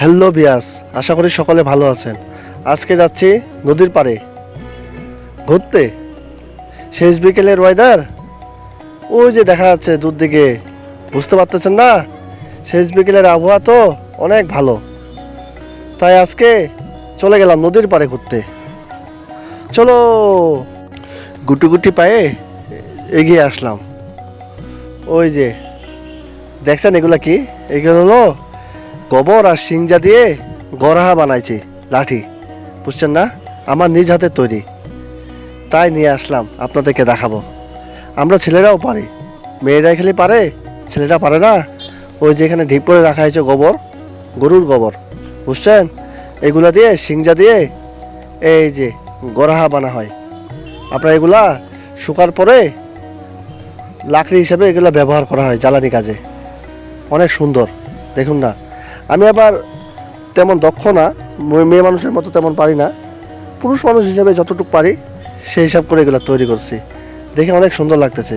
Hello বিয়াস আশা করি সকলে ভালো আছেন। আজকে যাচ্ছি নদীর পাড়ে। ঘুরতে। শেষ বিকেলের ওয়েদার ওই যে দেখা যাচ্ছে দূর দিকে বুঝতে পারতেছেন না? শেষ বিকেলের আবহাওয়া তো অনেক ভালো। তাই আজকে চলে গেলাম নদীর পাড়ে ঘুরতে। চলো গুটি গুটি পায়ে এগিয়ে আসলাম। ওই যে, দেখছেন এগুলা কি? এগুলো হলো গোবর আর সিংজা দিয়ে গড়াহা বানাইছি, লাঠি। বুঝছেন না? আমার নিজ হাতে তৈরি। তাই নিয়ে আসলাম, আপনাদেরকে দেখাবো। আমরা ছেলেরাও পারি। মেয়েরা খেলে পারে, ছেলেরা পারে না। ওই যে এখানে ঢিপ করে রাখা হয়েছে গোবর, গরুর গোবর। বুঝছেন? এগুলা দিয়ে, সিংজা দিয়ে এই যে গড়াহা বানা হয়। আপনার এগুলা শুকার পরে লাকড়ি হিসাবে এগুলো ব্যবহার করা হয় জ্বালানি কাজে। অনেক সুন্দর, দেখুন না? আমি আবার তেমন দক্ষ না মেয়ে মানুষের মতো তেমন পারি না। পুরুষ মানুষ হিসেবে যতটুকু পারি, সেই হিসাব করে এগুলো তৈরি করছি। দেখে অনেক সুন্দর লাগতেছে।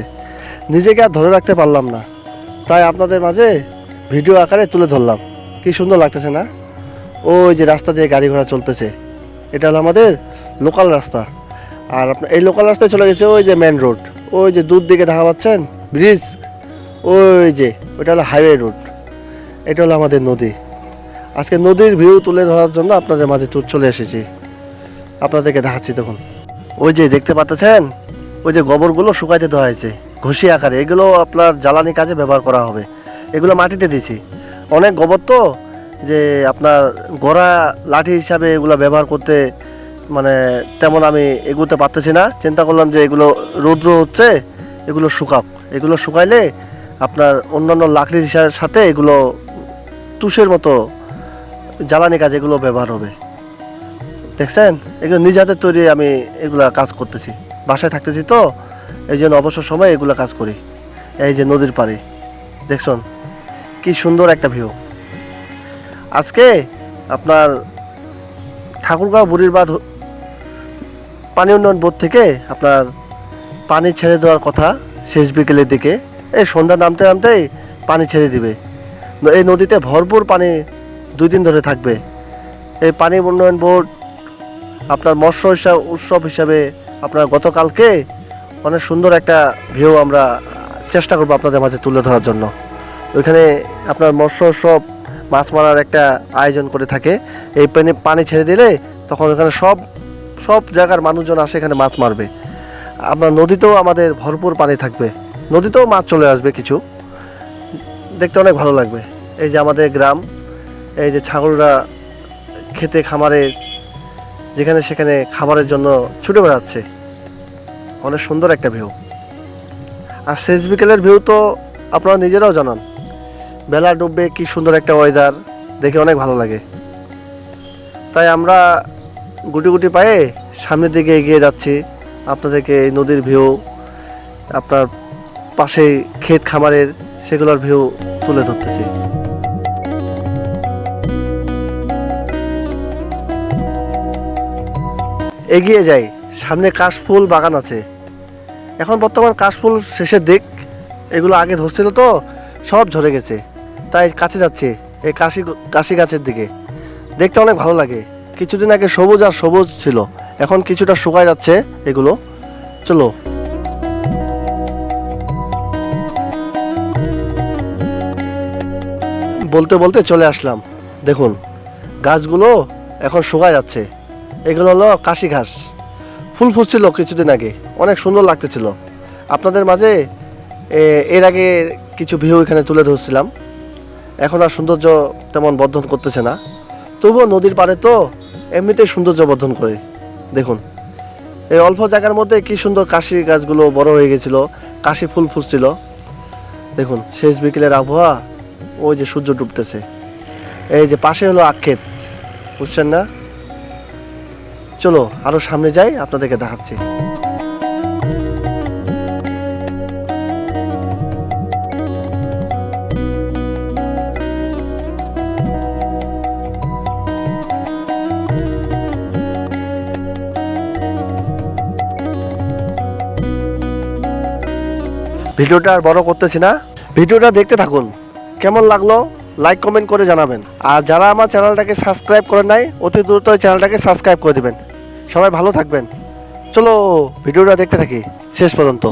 নিজেকে আর ধরে রাখতে পারলাম না। তাই আপনাদের মাঝে ভিডিও আকারে তুলে ধরলাম। কি সুন্দর লাগতেছে না? ওই যে রাস্তা দিয়ে গাড়ি ঘোড়া চলতেছে। এটা হলো আমাদের লোকাল রাস্তা। আর আপনার এই লোকাল রাস্তায় চলে গেছে ওই যে মেন রোড ওই যে দূর দিকে দেখা পাচ্ছেন? ব্রিজ ওই যে, ওটা হলো হাইওয়ে রোড এটা হলো আমাদের নদী। আজকে নদীর ভিউ তুলে ধরার জন্য আপনাদের মাঝে ট্যুর চলে এসেছি। আপনাদেরকে দেখাচ্ছি তখন ওই যে দেখতে পাচ্ছেন? ওই যে গোবরগুলো শুকাইতে দেওয়া হয়েছে, ঘষি আকারে। এগুলো আপনার জ্বালানি কাজে ব্যবহার করা হবে। এগুলো মাটিতে দিয়েছি। অনেক গোবর তো, যে আপনার গোড়া লাঠি হিসাবে এগুলো ব্যবহার করতে মানে তেমন আমি এগুতে পারতেছি না। চিন্তা করলাম যে এগুলো রৌদ্র হচ্ছে, এগুলো শুকাক। এগুলো শুকাইলে আপনার অন্যান্য লাকড়ির সাথে এগুলো তুষের মতো জ্বালানি কাজ এগুলো ব্যবহার হবে। দেখছেন? এগুলো নিজ হাতে তৈরি আমি এগুলা কাজ করতেছি। বাসায় থাকতেছি তো, এই জন্য অবসর সময় এগুলো কাজ করি। এই যে নদীর পাড়ে। দেখছেন? কি সুন্দর একটা ভিউ আজকে আপনার ঠাকুরগাঁও বুড়ির বাঁধ পানি উন্নয়ন বোর্ড থেকে আপনার পানি ছেড়ে দেওয়ার কথা শেষ বিকেলের দিকে। এই সন্ধ্যা নামতে নামতেই পানি ছেড়ে দিবে। এই নদীতে ভরপুর পানি দুই দিন ধরে থাকবে। এই পানি উন্নয়ন বোর্ড আপনার মৎস্য হিসাব উৎসব হিসাবে আপনার গতকালকে অনেক সুন্দর একটা ভিউ আমরা চেষ্টা করব আপনাদের মাঝে তুলে ধরার জন্য। ওইখানে আপনার মৎস্য উৎসব, মাছ মারার একটা আয়োজন করে থাকে। এই পানি পানি ছেড়ে দিলে তখন ওখানে সব সব জায়গার মানুষজন আসে, এখানে মাছ মারবে। আপনার নদীতেও আমাদের ভরপুর পানি থাকবে। নদীতেও মাছ চলে আসবে কিছু। দেখতে অনেক ভালো লাগবে। এই যে আমাদের গ্রাম এই যে ছাগলরা খেতে, খামারে, যেখানে সেখানে খাবারের জন্য ছুটে বেড়াচ্ছে। অনেক সুন্দর একটা ভিউ। আর শেষ বিকেলের ভিউ তো আপনারা নিজেরাও জানান। বেলা ডুববে কি সুন্দর একটা ওয়েদার দেখে অনেক ভালো লাগে। তাই আমরা গুটি গুটি পায়ে সামনের দিকে এগিয়ে যাচ্ছি। আপনাদেরকে এই নদীর ভিউ, আপনার পাশে ক্ষেত খামারের সেগুলোর ভিউ তুলে ধরতেছি। এগিয়ে যাই। সামনে কাশফুল বাগান আছে। এখন বর্তমান কাশফুল শেষের দিক এগুলো আগে ধরছিল তো, সব ঝরে গেছে। তাই কাছে যাচ্ছে, এই কাশি কাশি গাছের দিকে। দেখতে অনেক ভালো লাগে। কিছুদিন আগে সবুজ আর সবুজ ছিল, এখন কিছুটা শুকায় যাচ্ছে এগুলো। চলো। বলতে বলতে চলে আসলাম। দেখুন, গাছগুলো এখন শুকায় যাচ্ছে। এগুলো হলো কাশি ঘাস। ফুল ফুটছিল কিছুদিন আগে। অনেক সুন্দর লাগতেছিল। আপনাদের মাঝে এর আগে কিছু ভিউ এখানে তুলে ধরছিলাম। এখন আর সৌন্দর্য তেমন বর্ধন করতেছে না। তবুও নদীর পাড়ে তো এমনিতেই সৌন্দর্য বর্ধন করে। দেখুন, এই অল্প জায়গার মধ্যে কি সুন্দর কাশি গাছগুলো বড় হয়ে গেছিল, কাশি ফুল ফুটছিল। দেখুন শেষ বিকেলের আবহাওয়া, ওই যে সূর্য ডুবতেছে। এই যে পাশে হলো আক্ষেত বুঝছেন না? চলো, আরও সামনে যাই, আপনাদেরকে দেখাচ্ছি। ভিডিওটা আর বড় করতেছি না। ভিডিওটা দেখতে থাকুন। কেমন লাগল, লাইক, কমেন্ট করে জানাবেন। আর যারা আমার চ্যানেলটাকে সাবস্ক্রাইব করে নাই, অতি দ্রুত চ্যানেলটাকে সাবস্ক্রাইব করে দিবেন। সবাই ভালো থাকবেন। চলো ভিডিওটা দেখতে থাকি। শেষ পর্যন্ত।